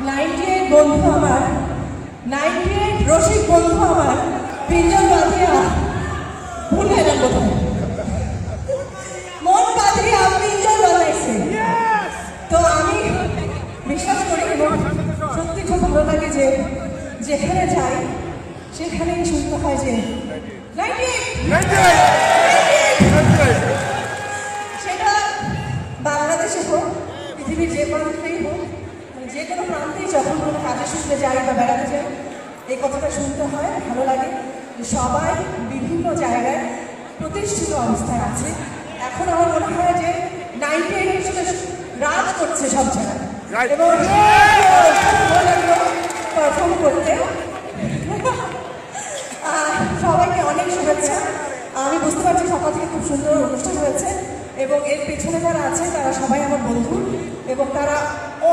Ninety eight বন্ধু আমার ninety eight রসিক বন্ধু আমার তিনজন বাঁধিয়া ভুলে এলাম বোধহয় মন বাঁধিয়া তিনজন বানাইছে তো আমি বিশ্বাস করি এবং সত্যি খুব ভালো লাগে যে যেখানে যাই সেখানেই শুনতে হয় যে 98 সেটা বাংলাদেশে হোক পৃথিবীর যে প্রান্তেই হোক যে কোনো প্রান্তেই যখন কোনো কাজে শুনতে যাই বা বেড়াতে যাই এই কথাটা শুনতে হয় ভালো লাগে। যে সবাই বিভিন্ন জায়গায় প্রতিষ্ঠিত অবস্থায় আছে। এখন আমার মনে হয় যে নাইনটি এইটের সাথে রাজ করছে সব জায়গায়. এবং পারফর্ম করতে সবাইকে অনেক শুভেচ্ছা। আমি বুঝতে পারছি সকাল থেকে খুব সুন্দর অনুষ্ঠান হয়েছে। এবং এর পেছনে যারা আছে তারা সবাই আমার বন্ধু। এবং তারা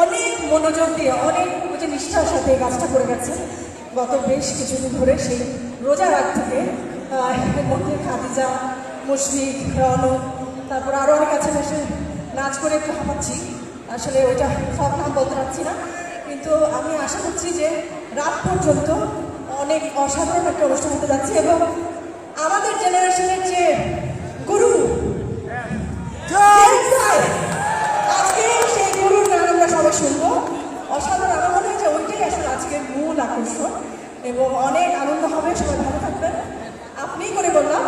অনেক মনোযোগ দিয়ে, অনেক যে নিষ্ঠার সাথে এই কাজটা করে গেছে। গত বেশ কিছুদিন ধরে সেই রোজা রাত থেকে মধ্যে খাদিজা, মুশফিক, রনক, তারপর আরও অনেক আছে এসে নাচ করে একটু হাঁপাচ্ছি। আসলে ওইটা সব নাম বলতে পারছি না। কিন্তু আমি আশা করছি যে রাত পর্যন্ত অনেক অসাধারণ একটা অনুষ্ঠান হতে যাচ্ছে এবং এবং অনেক আনন্দ হবে, সবাই ভালো থাকবেন আপনিই করে বললাম,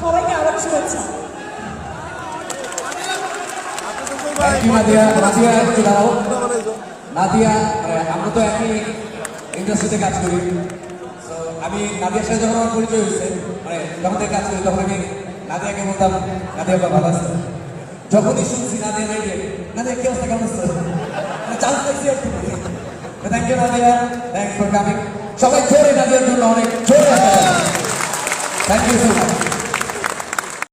সবাইকে আবার শুভেচ্ছা। তো আমি যখন আমার পরিচয় হয়েছে মানে যখন কাজ করি ভালো আছে যখনই শুনছি নাদিয়া নাই যে নাদিয়া কি অবস্থা? কেমন thank you Nadia thank for coming সবাই জোরে নাদিয়ার জন্য অনেক জোরে থ্যাংক ইউ সো মাচ